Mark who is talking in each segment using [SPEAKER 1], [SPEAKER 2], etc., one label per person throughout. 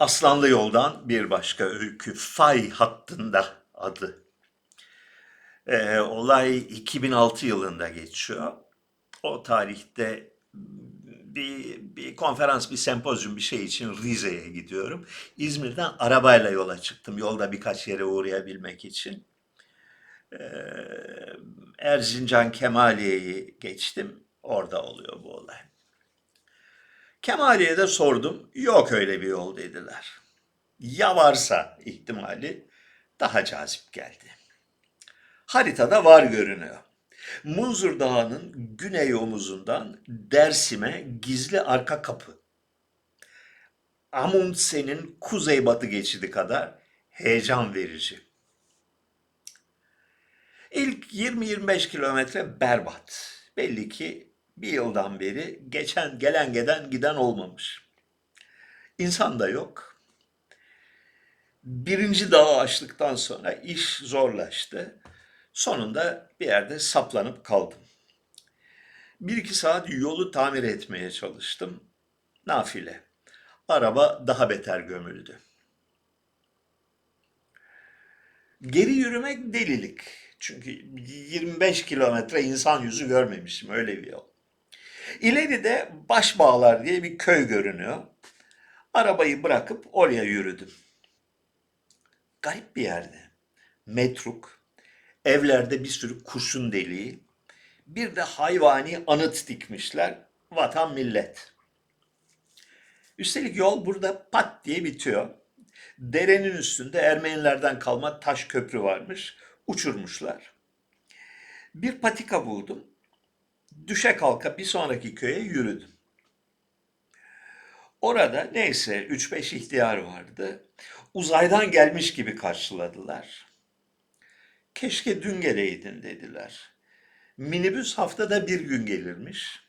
[SPEAKER 1] Aslanlı Yoldan bir başka öykü Fay hattında adı. Ee, olay 2006 yılında geçiyor. O tarihte bir, bir konferans, bir sempozyum bir şey için Rize'ye gidiyorum. İzmir'den arabayla yola çıktım. Yolda birkaç yere uğrayabilmek için. Ee, Erzincan Kemaliye'yi geçtim. Orada oluyor bu olay. Kemaliye'de sordum. Yok öyle bir yol dediler. Ya varsa ihtimali daha cazip geldi. Haritada var görünüyor. Munzur Dağı'nın güney omuzundan Dersim'e gizli arka kapı. Amundsen'in kuzeybatı geçidi kadar heyecan verici. İlk 20-25 kilometre berbat. Belli ki bir yıldan beri geçen gelen gelen giden olmamış. İnsan da yok. Birinci dağı aştıktan sonra iş zorlaştı. Sonunda bir yerde saplanıp kaldım. Bir iki saat yolu tamir etmeye çalıştım. Nafile. Araba daha beter gömüldü. Geri yürümek delilik. Çünkü 25 kilometre insan yüzü görmemişim öyle bir yol. İleride Başbağlar diye bir köy görünüyor. Arabayı bırakıp oraya yürüdüm. Garip bir yerde. Metruk, evlerde bir sürü kurşun deliği, bir de hayvani anıt dikmişler. Vatan millet. Üstelik yol burada pat diye bitiyor. Derenin üstünde Ermenilerden kalma taş köprü varmış. Uçurmuşlar. Bir patika buldum. Düşe kalka bir sonraki köye yürüdüm. Orada neyse 3-5 ihtiyar vardı. Uzaydan gelmiş gibi karşıladılar. Keşke dün geleydin dediler. Minibüs haftada bir gün gelirmiş.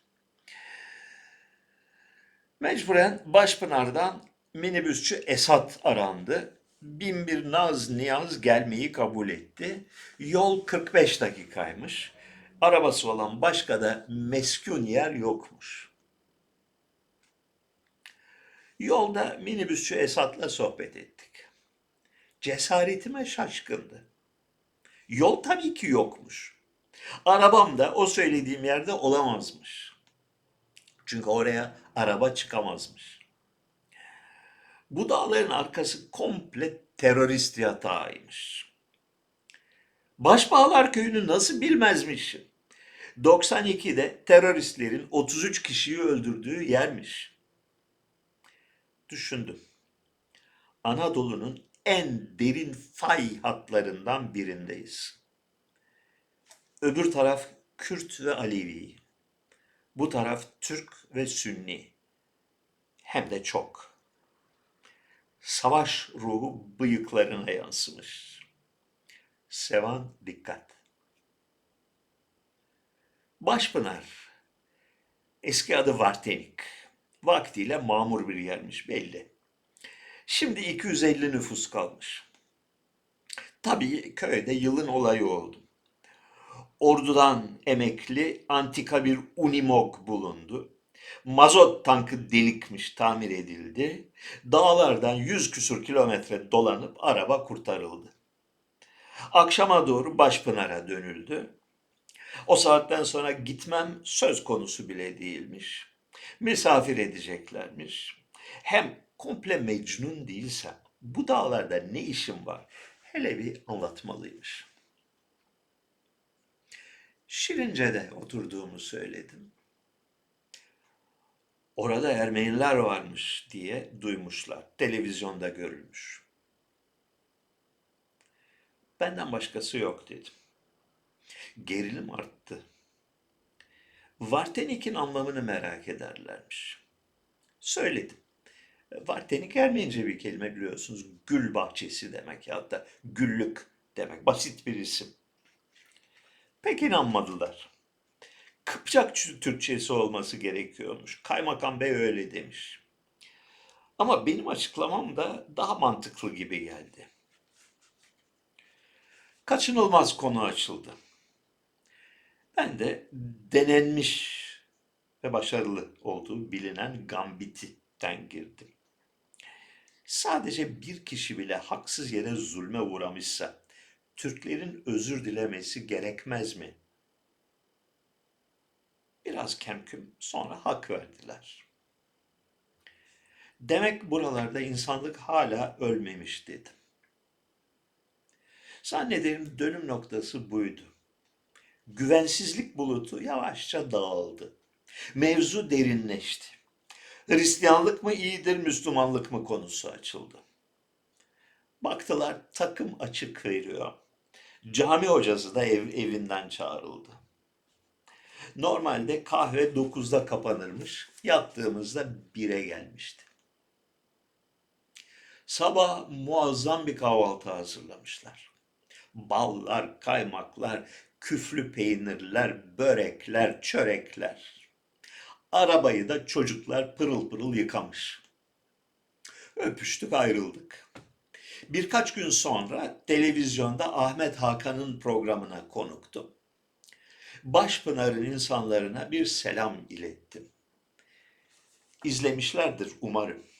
[SPEAKER 1] Mecburen Başpınar'dan minibüsçü Esat arandı. Bin bir naz niyaz gelmeyi kabul etti. Yol 45 dakikaymış. Arabası olan başka da meskun yer yokmuş. Yolda minibüsçü Esat'la sohbet ettik. Cesaretime şaşkındı. Yol tabii ki yokmuş. Arabam da o söylediğim yerde olamazmış. Çünkü oraya araba çıkamazmış. Bu dağların arkası komple terörist yatağıymış. Başbağlar köyünü nasıl bilmezmişim? 92'de teröristlerin 33 kişiyi öldürdüğü yermiş. Düşündüm. Anadolu'nun en derin fay hatlarından birindeyiz. Öbür taraf Kürt ve Alevi. Bu taraf Türk ve Sünni. Hem de çok. Savaş ruhu bıyıklarına yansımış. Sevan dikkat. Başpınar. Eski adı Vartenik. Vaktiyle mamur bir yermiş belli. Şimdi 250 nüfus kalmış. Tabii köyde yılın olayı oldu. Ordudan emekli antika bir Unimog bulundu. Mazot tankı delikmiş, tamir edildi. Dağlardan yüz küsur kilometre dolanıp araba kurtarıldı. Akşama doğru Başpınar'a dönüldü. O saatten sonra gitmem söz konusu bile değilmiş. Misafir edeceklermiş. Hem komple mecnun değilsem bu dağlarda ne işim var? Hele bir anlatmalıymış. Şirince'de oturduğumu söyledim. Orada Ermeniler varmış diye duymuşlar. Televizyonda görülmüş. Benden başkası yok dedim. Gerilim arttı. Vartenik'in anlamını merak ederlermiş. Söyledim. Vartenik Ermenice bir kelime biliyorsunuz. Gül bahçesi demek ya da güllük demek. Basit bir isim. Pek inanmadılar. Kıpçak Türkçesi olması gerekiyormuş. Kaymakam Bey öyle demiş. Ama benim açıklamam da daha mantıklı gibi geldi. Kaçınılmaz konu açıldı. Ben de denenmiş ve başarılı olduğu bilinen Gambit'ten girdim. sadece bir kişi bile haksız yere zulme uğramışsa Türklerin özür dilemesi gerekmez mi? Biraz kemküm sonra hak verdiler. Demek buralarda insanlık hala ölmemiş dedim. Zannederim dönüm noktası buydu. Güvensizlik bulutu yavaşça dağıldı. Mevzu derinleşti. Hristiyanlık mı iyidir, Müslümanlık mı konusu açıldı. Baktılar takım açık veriyor. Cami hocası da ev, evinden çağrıldı. Normalde kahve 9'da kapanırmış. Yattığımızda 1'e gelmişti. Sabah muazzam bir kahvaltı hazırlamışlar. Ballar, kaymaklar, küflü peynirler, börekler, çörekler. Arabayı da çocuklar pırıl pırıl yıkamış. Öpüştük ayrıldık. Birkaç gün sonra televizyonda Ahmet Hakan'ın programına konuktum. Başpınar'ın insanlarına bir selam ilettim. İzlemişlerdir umarım.